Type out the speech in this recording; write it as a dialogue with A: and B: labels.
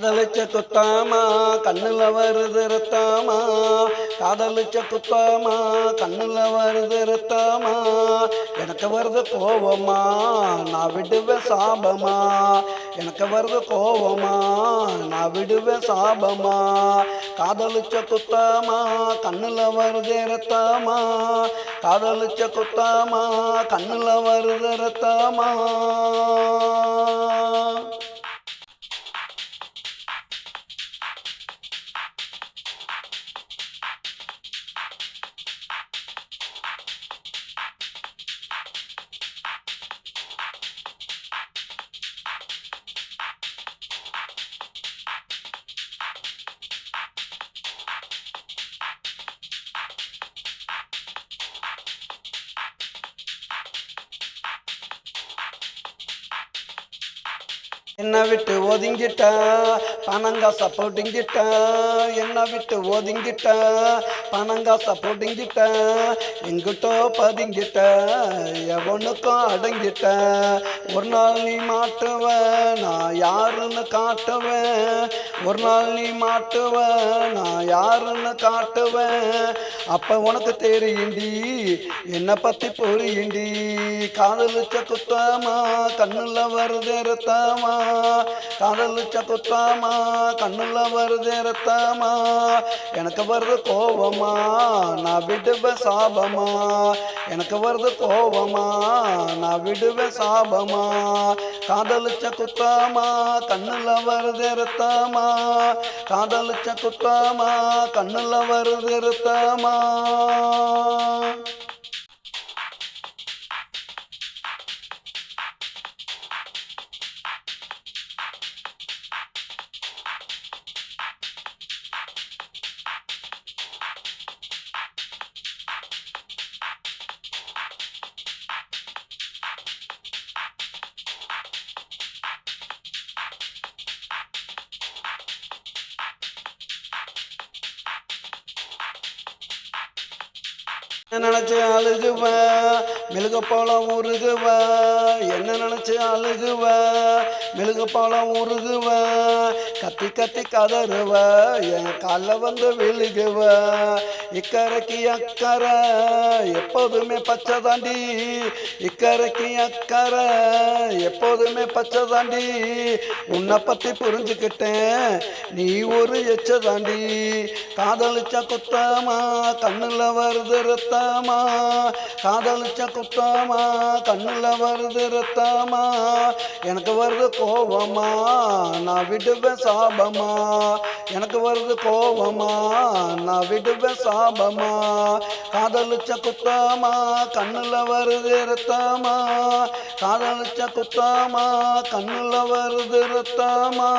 A: காதலிச்ச குத்தாமா கண்ணுல வருது ரத்தாமா காதலிச்ச குத்தாமா கண்ணுல வருது ரத்தாமா. எனக்கு வருது கோவமா நான் விடுவேன் சாபமா. எனக்கு வருது கோவமா நான் விடுவேன் சாபமா. காதலிச்ச குத்தாமா கண்ணுல வருது ரத்தாமா. காதலிச்ச குத்தாமா கண்ணுல வருது ரத்தாமா. என்ன விட்டு ஒதுங்கிட்ட? பணங்காச போட்டுங்கிட்ட? என்ன விட்டு ஒதுங்கிட்ட? பணங்காச போட்டுங்கிட்ட? எங்கிட்டோ பதுங்கிட்ட? எவனுக்கும் அடங்கிட்ட? ஒரு நாள் நீ மாட்டுவ நான் யாருன்னு காட்டுவேன் ஒரு நாள் நீ மாட்டுவ நான் யாருன்னு காட்டுவேன் அப்போ உனக்கு தெரியுண்டி என்னை பற்றி புரியுண்டி காதலிச்ச குத்தாமா கண்ணுல வருது ரத்தாமா? காதலிச்ச குத்தாமா கண்ணுல வருது ரத்தாமா? எனக்கு வருது கோவமா நான் விடுவேன் சாபமா? எனக்கு வருது கோவமா நான் விடுவேன் சாபமா? காதலிச்ச குத்தாமா கண்ணுல வருது ரத்தாமா? காதலிச்ச குத்தாமா கண்ணுல வருது இருத்தாமா. நினச்சி அழுகுவ? மெழுக போலம் உருகுவ? என்ன நினச்சி அழுகுவ? மெழுகு போலம் உருகுவ கத்தி கத்தி கதறுவ என் கால வந்து விழுகுவ. இக்கரைக்கு அக்கறை எப்போதுமே பச்சை தாண்டி இக்கரைக்கு அக்கறை எப்போதுமே பச்சை தாண்டி உன்னை பத்தி புரிஞ்சுக்கிட்டேன் நீ ஒரு எச்ச தாண்டி காதலிச்ச குத்தாமா கண்ணுல வருது ரத்தாமா. காதலிச்ச குத்தாமா கண்ணுல வருது ரத்தாமா. எனக்கு வருது கோவமா? நான் விடுவேன் சாபமா? எனக்கு வருது கோவமா? நான் விடுவேன் சாபமா? காதலிச்ச குத்தாமா? கண்ணுல வருது ரத்தாமா காதலிச்ச குத்தாமா? கண்ணுல வருது ரத்தாமா